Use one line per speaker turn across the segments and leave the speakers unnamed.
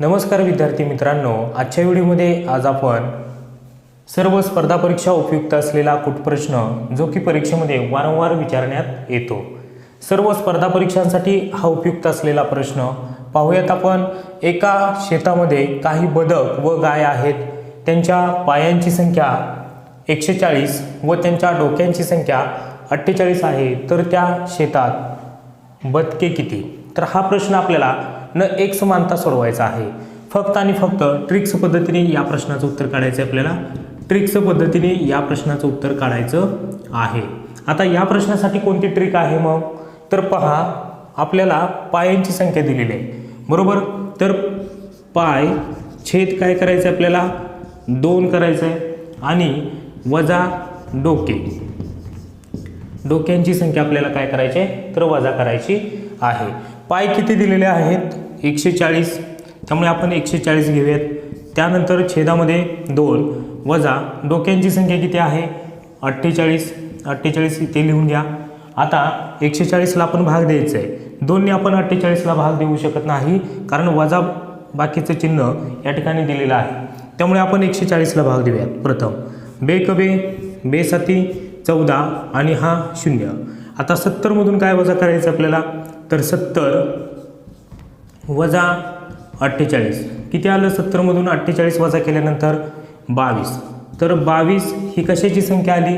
नमस्कार विद्यार्थी मित्रांनो आजच्या व्हिडिओमध्ये आज आपण सर्व स्पर्धा परीक्षा उपयुक्त असलेला कुटप्रश्न जो की परीक्षेमध्ये वारंवार विचारण्यात येतो. सर्व स्पर्धा परीक्षांसाठी हा उपयुक्त असलेला प्रश्न पाहूयात आपण. एका शेतामध्ये काही बदक व गाय आहेत त्यांच्या पायांची संख्या एकशे चाळीस व त्यांच्या डोक्यांची संख्या अठ्ठेचाळीस आहे. तर त्या शेतात बदके किती? तर हा प्रश्न आपल्याला न एक समानता सोडवायचा आहे. फक्त आणि फक्त ट्रिक्स पद्धतीने या प्रश्नाचं उत्तर काढायचं आहे आपल्याला. ट्रिक्स पद्धतीने या प्रश्नाचं उत्तर काढायचं आहे. आता या प्रश्नासाठी कोणती ट्रिक आहे मग? तर पहा आपल्याला पायांची संख्या दिलेली आहे. बरोबर? तर पाय छेद काय करायचं आहे आपल्याला? दोन करायचं आहे आणि वजा डोके. डोक्यांची संख्या आपल्याला काय करायची आहे तर वजा करायची आहे. पाय किती दिलेले आहेत? एकशे चाळीस त्यामुळे आपण एकशे चाळीस घेऊयात. त्यानंतर छेदामध्ये दोन वजा डोक्यांची संख्या किती आहे? अठ्ठेचाळीस. अठ्ठेचाळीस इथे लिहून घ्या. आता एकशे चाळीसला आपण भाग द्यायचा आहे दोनने आपण अठ्ठेचाळीसला भाग देऊ शकत नाही कारण वजा बाकीचं चिन्ह या ठिकाणी दिलेलं आहे. त्यामुळे आपण एकशे चाळीसला भाग देऊयात. प्रथम बे कबे बे चौदा आणि हा शून्य. आता सत्तरमधून काय वजा करायचं आपल्याला? तर सत्तर वजा अठ्ठेचाळीस. किती आलं? सत्तरमधून अठ्ठेचाळीस वजा केल्यानंतर बावीस. तर बावीस ही कशाची संख्या आली?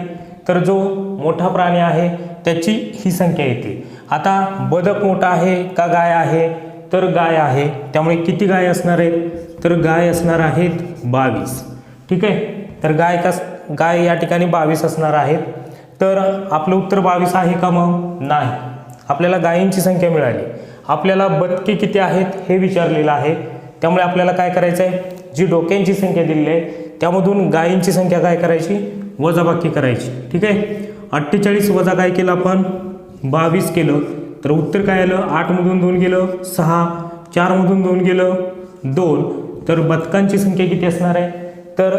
तर जो मोठा प्राणी आहे त्याची ही संख्या येते. आता बदक मोठा आहे का गाय आहे? तर गाय आहे. त्यामुळे किती गाय असणार आहेत? तर गाय असणार आहेत बावीस. ठीक आहे? तर गाय का गाय या ठिकाणी बावीस असणार आहेत. तर आपलं उत्तर बावीस आहे का मग? नाही. आपल्याला गायींची संख्या मिळाली. आपल्याला बदके किती आहेत हे विचारलेलं आहे. त्यामुळे आपल्याला काय करायचं आहे जी डोक्यांची संख्या दिलेली आहे त्यामधून गायींची संख्या काय करायची? वजाबाकी करायची. ठीक आहे? अठ्ठेचाळीस वजा काय केलं आपण? बावीस केलं. तर उत्तर काय आलं? आठमधून दोन गेलं. सहा. चारमधून दोन गेलं. दोन. तर बदकांची संख्या किती असणार आहे? तर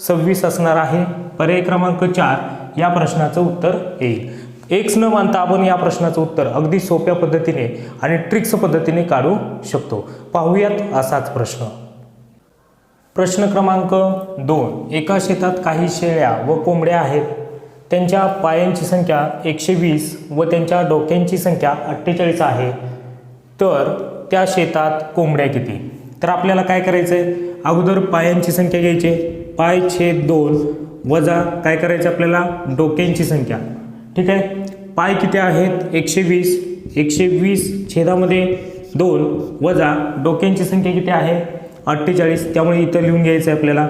सव्वीस असणार आहे. पर्याय क्रमांक चार या प्रश्नाचं उत्तर येईल. एक्स न मानता आपण या प्रश्नाचं उत्तर अगदी सोप्या पद्धतीने आणि ट्रिक्स पद्धतीने काढू शकतो. पाहूयात असाच प्रश्न. प्रश्न क्रमांक दोन. एका शेतात काही शेळ्या व कोंबड्या आहेत. त्यांच्या पायांची संख्या एकशे वीस व त्यांच्या डोक्यांची संख्या अठ्ठेचाळीस आहे. तर त्या शेतात कोंबड्या किती? तर आपल्याला काय करायचं आहे अगोदर पायांची संख्या घ्यायची. पाय छेद दोन वजा काय करायचं आपल्याला? डोक्यांची संख्या. ठीक आहे? पाय किती आहेत? एकशे वीस एकशे वीस छेदामध्ये दोन वजा डोक्यांची संख्या किती आहे? अठ्ठेचाळीस. त्यामुळे इथं लिहून घ्यायचं आहे आपल्याला.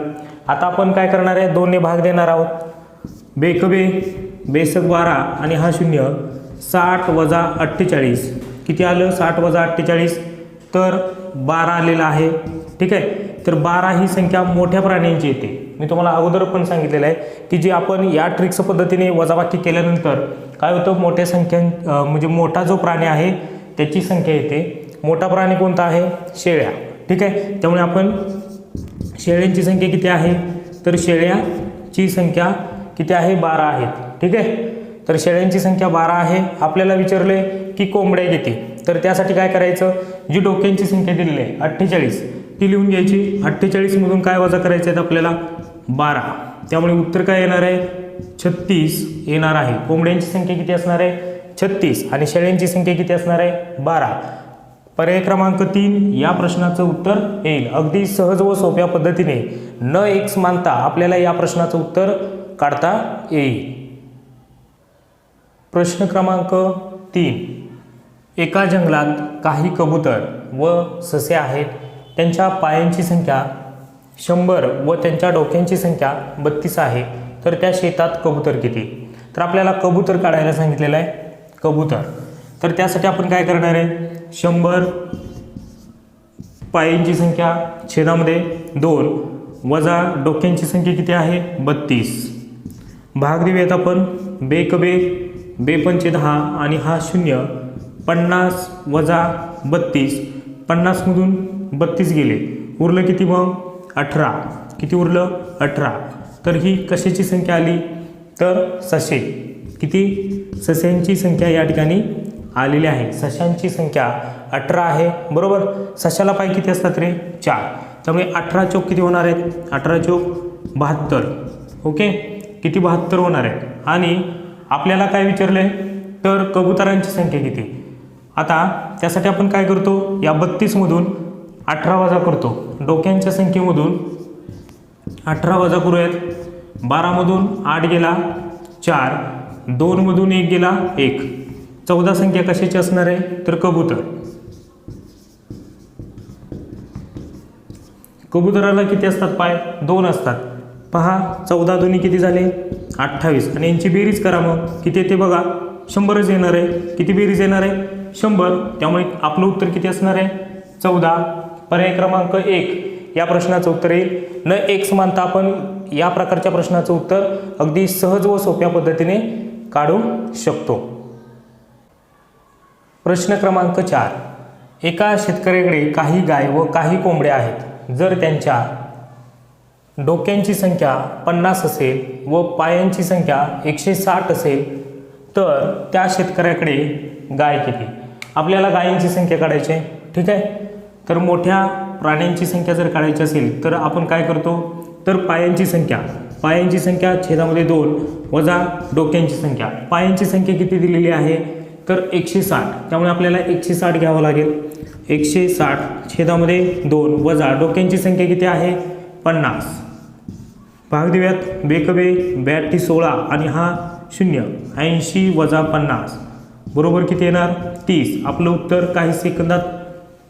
आता आपण काय करणार आहे? दोनने भाग देणार आहोत. बेकबे बेसक बारा आणि हा शून्य. साठ वजा अठ्ठेचाळीस. किती आलं? साठ वजा अठ्ठेचाळीस. तर बारा आलेला आहे. ठीक आहे? तर बारा ही संख्या मोठ्या प्राण्यांची येते. मी तुम्हाला अगोदर पण सांगितलेलं आहे की जे आपण या ट्रिक्स पद्धतीने वजाबाकी केल्यानंतर काय होतं? मोठ्या संख्या म्हणजे मोठा जो प्राणी आहे त्याची संख्या येते. मोठा प्राणी कोणता आहे? शेळ्या. ठीक आहे? त्यामुळे आपण शेळ्यांची संख्या किती आहे? तर शेळ्याची संख्या किती आहे? बारा आहेत ठीक आहे? तर शेळ्यांची संख्या बारा आहे. आपल्याला विचारले की कोंबड्या किती? तर त्यासाठी काय करायचं? जी डोक्यांची संख्या दिलेली आहे अठ्ठेचाळीस. ती लिहून घ्यायची. अठ्ठेचाळीसमधून काय वजा करायचं आहेत आपल्याला? बारा. त्यामुळे उत्तर काय येणार आहे? छत्तीस येणार आहे. कोंबड्यांची संख्या किती असणार आहे? छत्तीस. आणि शेळ्यांची संख्या किती असणार आहे? बारा. पर्याय क्रमांक तीन या प्रश्नाचं उत्तर येईल. अगदी सहज व सोप्या पद्धतीने. न एक मानता आपल्याला या प्रश्नाचं उत्तर काढता येईल. प्रश्न क्रमांक तीन. एका जंगलात काही कबूतर व ससे आहेत. त्यांच्या पायांची संख्या शंभर व त्यांच्या डोक्यांची संख्या बत्तीस आहे. तर त्या शेतात कबूतर किती? तर आपल्याला कबूतर काढायला सांगितलेलं आहे. कबूतर. तर त्यासाठी आपण काय करणार आहे? शंभर पायांची संख्या छेदामध्ये दोन वजा डोक्यांची संख्या किती आहे? बत्तीस. भाग देऊयात आपण. बे बे दहा आणि हा शून्य. पन्नास वजा बत्तीस. पन्नासमधून बत्तीस गेले. उरलं किती मग? अठरा. किती उरलं? अठरा. तर ही कशाची संख्या आली? तर सशे. किती? सश्यांची संख्या या ठिकाणी आलेली आहे. सशांची संख्या अठरा आहे. बरोबर? सशाला पाय किती असतात रे? चार. त्यामुळे अठरा चौक किती होणार आहेत? अठरा चौक बहात्तर. ओके? किती बहात्तर होणार आहेत? आणि आपल्याला काय विचारले तर कबुतरांची संख्या किती? आता त्यासाठी आपण काय करतो? या बत्तीसमधून अठरा वजा करतो. डोक्यांच्या संख्येमधून अठरा वजा करूयात. बारामधून आठ गेला चार. दोनमधून एक गेला एक. चौदा संख्या कशाची असणार आहे? तर कबूतर. कबुतराला किती असतात पाय? दोन असतात. पहा चौदा दोन्ही किती झाले? अठ्ठावीस. आणि यांची बेरीज करा मग. किती येते बघा? शंभरच येणार आहे. किती बेरीज येणार आहे? शंभर. त्यामुळे आपलं उत्तर किती असणार आहे? चौदा. पर्याय क्रमांक एक या प्रश्नाचं उत्तर येईल. न एक समानता आपण या प्रकारच्या प्रश्नाचं उत्तर अगदी सहज व सोप्या पद्धतीने काढू शकतो. प्रश्न क्रमांक चार. एका शेतकऱ्याकडे काही गाय व काही कोंबड्या आहेत. जर त्यांच्या डोक्यांची संख्या पन्नास असेल व पायांची संख्या एकशे साठ असेल तर त्या शेतकऱ्याकडे गाय किती? आपल्याला गायींची संख्या काढायची आहे. ठीक आहे? तर मोठ्या प्राण्यांची संख्या जर काढायची असेल तर आपण काय करतो? तर पायांची संख्या. पायांची संख्या छेदामध्ये दोन वजा डोक्यांची संख्या. पायांची संख्या किती दिलेली आहे? तर एकशे साठ त्यामुळे आपल्याला एकशे साठ घ्यावं लागेल. एकशे साठ छेदामध्ये दोन वजा डोक्यांची संख्या किती आहे? पन्नास. भाग देऊयात. बेकबे ब्याऐंशी सोळा आणि हा शून्य. ऐंशी वजा पन्नास. बरोबर किती येणार? तीस. आपलं उत्तर काही सेकंदात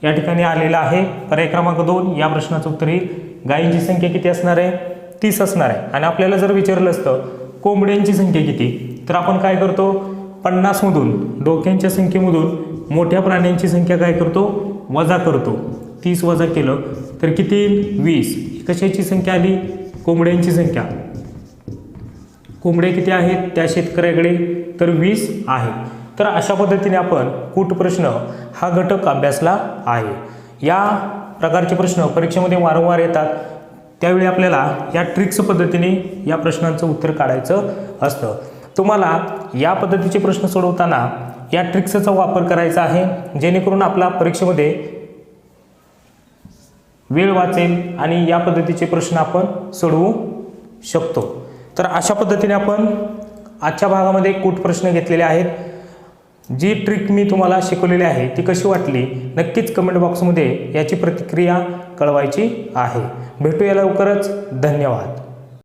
या ठिकाणी आलेला आहे. पर्याय क्रमांक दोन या प्रश्नाचं उत्तर येईल. गायींची संख्या किती असणार आहे? तीस असणार आहे. आणि आपल्याला जर विचारलं असतं कोंबड्यांची संख्या किती? तर आपण काय करतो? पन्नासमधून डोक्यांच्या संख्येमधून मोठ्या प्राण्यांची संख्या काय करतो? वजा करतो. तीस वजा केलं तर किती येईल? वीस. कशाची संख्या आली? कोंबड्यांची संख्या. कोंबडे किती आहेत? त्या शेतकऱ्याकडे तर वीस आहे. तर अशा पद्धतीने आपण कूट प्रश्न हा घटक अभ्यासला आहे. या प्रकारचे प्रश्न परीक्षेमध्ये वारंवार येतात. त्यावेळी आपल्याला या ट्रिक्स पद्धतीने या प्रश्नांचं उत्तर काढायचं असतं. तुम्हाला या पद्धतीचे प्रश्न सोडवताना या ट्रिक्सचा वापर करायचा आहे जेणेकरून आपला परीक्षेमध्ये वेळ वाचेल आणि या पद्धतीचे प्रश्न आपण सोडवू शकतो. तर अशा पद्धतीने आपण आजच्या भागामध्ये कूट प्रश्न घेतलेले आहेत. जी ट्रिक मी तुम्हाला शिकवलेली आहे ती कशी वाटली नक्कीच कमेंट बॉक्समध्ये याची प्रतिक्रिया कळवायची आहे. भेटूया लवकरच. धन्यवाद.